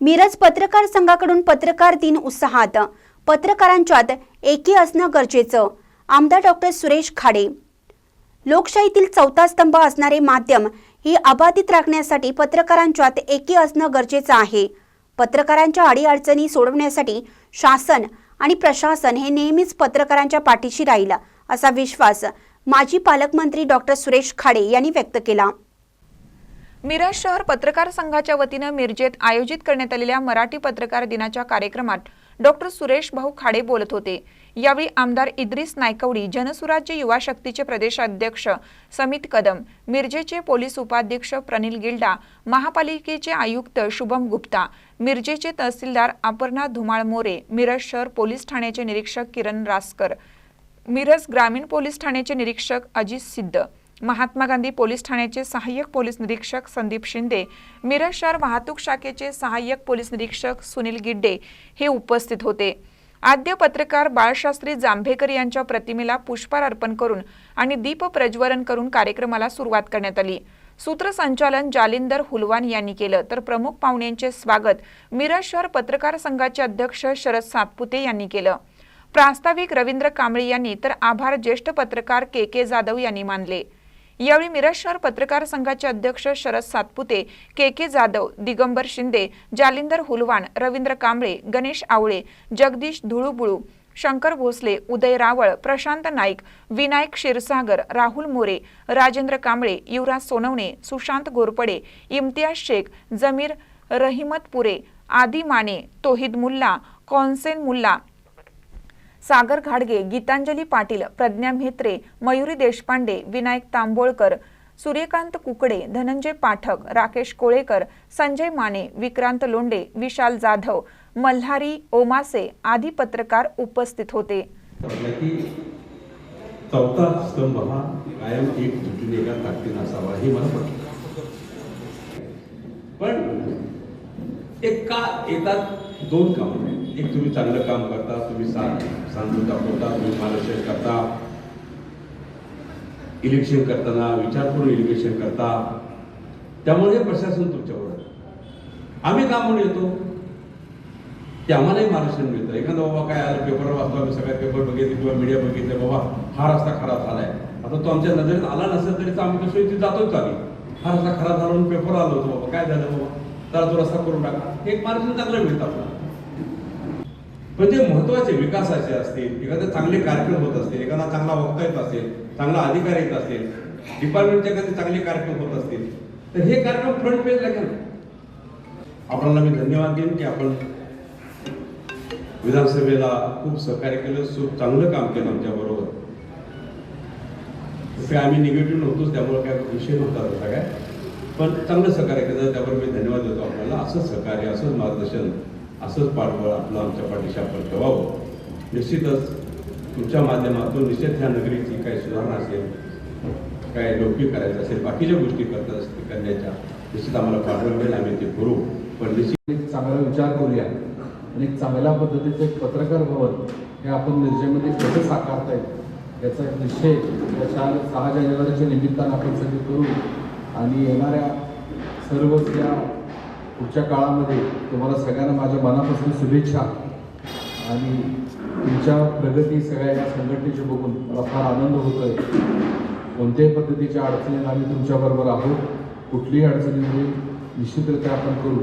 मिरज पत्रकार संघाकडून पत्रकार दिन उत्साहात. पत्रकारांच्यात एकी असणं गरजेचं आमदार डॉक्टर सुरेश खाडे. लोकशाहीतील चौथा स्तंभ असणारे माध्यम ही अबाधित राखण्यासाठी पत्रकारांच्यात एकी असणं गरजेचं आहे. पत्रकारांच्या अडीअडचणी सोडवण्यासाठी शासन आणि प्रशासन हे नेहमीच पत्रकारांच्या पाठीशी राहील असा विश्वास माजी पालकमंत्री डॉक्टर सुरेश खाडे यांनी व्यक्त केला. मिरज शहर पत्रकार संघाच्या वतीनं मिरजेत आयोजित करण्यात आलेल्या मराठी पत्रकार दिनाच्या कार्यक्रमात डॉक्टर सुरेश भाऊ खाडे बोलत होते. यावेळी आमदार इद्रिस नायकवडी जनसुराज्य युवा शक्तीचे प्रदेशाध्यक्ष समित कदम मिरजेचे पोलीस उपाध्यक्ष प्रनिल गिल्डा महापालिकेचे आयुक्त शुभम गुप्ता मिरजेचे तहसीलदार अपर्णा धुमाळ मोरे मिरज शहर पोलीस ठाण्याचे निरीक्षक किरण रासकर मिरज ग्रामीण पोलीस ठाण्याचे निरीक्षक अजित सिद्ध महात्मा गांधी पोलीस ठाण्याचे सहाय्यक पोलीस निरीक्षक संदीप शिंदे मिरज शहर वाहतूक शाखेचे सहाय्यक पोलीस निरीक्षक सुनील गिड्डे हे उपस्थित होते. आद्य पत्रकार बाळशास्त्री जांभेकर यांच्या प्रतिमेला पुष्पार अर्पण करून आणि दीप प्रज्वलन करून कार्यक्रमाला सुरुवात करण्यात आली. सूत्रसंचालन जालिंदर हुलवान यांनी केलं. तर प्रमुख पाहुण्यांचे स्वागत मिरज शहर पत्रकार संघाचे अध्यक्ष शरद सातपुते यांनी केलं. प्रास्ताविक रवींद्र कांबळे यांनी तर आभार ज्येष्ठ पत्रकार के के जाधव यांनी मानले. यावेळी मिरज शहर पत्रकार संघाचे अध्यक्ष शरद सातपुते के के जाधव दिगंबर शिंदे जालिंदर हुलवान रवींद्र कांबळे गणेश आवळे जगदीश धुळुबुळू शंकर भोसले उदय रावळ प्रशांत नाईक विनायक क्षीरसागर राहुल मोरे राजेंद्र कांबळे युवराज सोनवणे सुशांत घोरपडे इम्तियाज शेख जमीर रहिमतपुरे आदी माने तोहिद मुल्ला कॉन्सेन मुल्ला सागर घाडगे गीतांजली पाटील प्रज्ञा म्हेत्रे मयुरी देशपांडे विनायक तांबोळकर सूर्यकांत कुकडे धनंजय पाठक राकेश कोळेकर संजय माने विक्रांत लोंडे विशाल जाधव मल्हारी ओमासे आदी पत्रकार उपस्थित होते. चौथा स्तंभ हा कायम एक दृष्टीने एका ताकदीनं असावा हे मला पटलं. पण एक का येतात दोन काम एक तुम्ही चांगलं काम करता तुम्ही सा सांगून दाखवता तुम्ही मार्गदर्शन करता. इलेक्शन करताना विचार करून इलेक्शन करता. त्यामुळे हे प्रशासन तुमच्यावर आम्ही का म्हणून येतो? ते आम्हालाही मार्गदर्शन मिळतं. एखादा बाबा काय आलं पेपर वाचतो आम्ही सगळ्यात पेपर बघितले किंवा मीडिया बघितले बाबा हा रस्ता खराब झालाय. आता तो आमच्या नजरेत आला नसेल तरी तर आम्ही कसं इथे जातोच आम्ही. हा रस्ता खराब झाला म्हणून पेपर आलो होतो बाबा काय झालं बाबा? तर तो रस्ता करून टाका. हे एक मार्जिन चांगलं मिळतं आपल्याला. पण जे महत्त्वाचे विकासाचे असतील एखादे चांगले कार्यक्रम होत असतील एखादा चांगला वक्ता येत असेल चांगला अधिकारी येत असेल डिपार्टमेंटचे एखादे चांगले कार्यक्रम होत असतील तर हे कार्यक्रम फ्रंट पेजला घ्या आपल्याला मी धन्यवाद देईन की आपण विधानसभेला खूप सहकार्य केलं खूप चांगलं काम केलं आमच्या बरोबर. तसे आम्ही निगेटिव्ह नव्हतोच त्यामुळे काय विषय नव्हता तसा काय. पण चांगलं सहकार्य केलं त्यावर मी धन्यवाद देतो आपल्याला. असंच सहकार्य असंच मार्गदर्शन असंच पाठबळ आपलं आमच्या पाठीशी आपण ठेवावं. निश्चितच तुमच्या माध्यमातून निश्चित ह्या नगरीची काही सुधारणा असेल काय लौकिक करायचं असेल बाकीच्या गोष्टी करतात असतील करण्याच्या निश्चित आम्हाला पाठबळ मिळेल आम्ही ते करू. पण निश्चित एक चांगला विचार करूया. आणि एक चांगल्या पद्धतीचं एक पत्रकार भवन हे आपण निर्जेमध्ये कसं साकारता येईल याचा एक निश्चय या चार सहा जानेवारीच्या निमित्तानं आपण सगळे करू. आणि येणाऱ्या सर्वच या पुढच्या काळामध्ये तुम्हाला सगळ्यांना माझ्या मनापासून शुभेच्छा. आणि तुमच्या प्रगती सगळ्या या संघटनेची बघून मला फार आनंद होतो आहे कोणत्याही पद्धतीच्या अडचणीला आम्ही तुमच्याबरोबर आहोत. कुठलीही अडचणीमध्ये म्हणजे निश्चितरित्या आपण करू.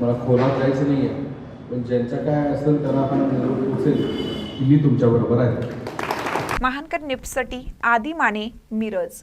मला खोलात जायचं नाही आहे. पण ज्यांच्या काय असेल त्यांना आपण पोचेल की मी तुमच्याबरोबर आहे. महानकर निपसटी आदी माने मिरज.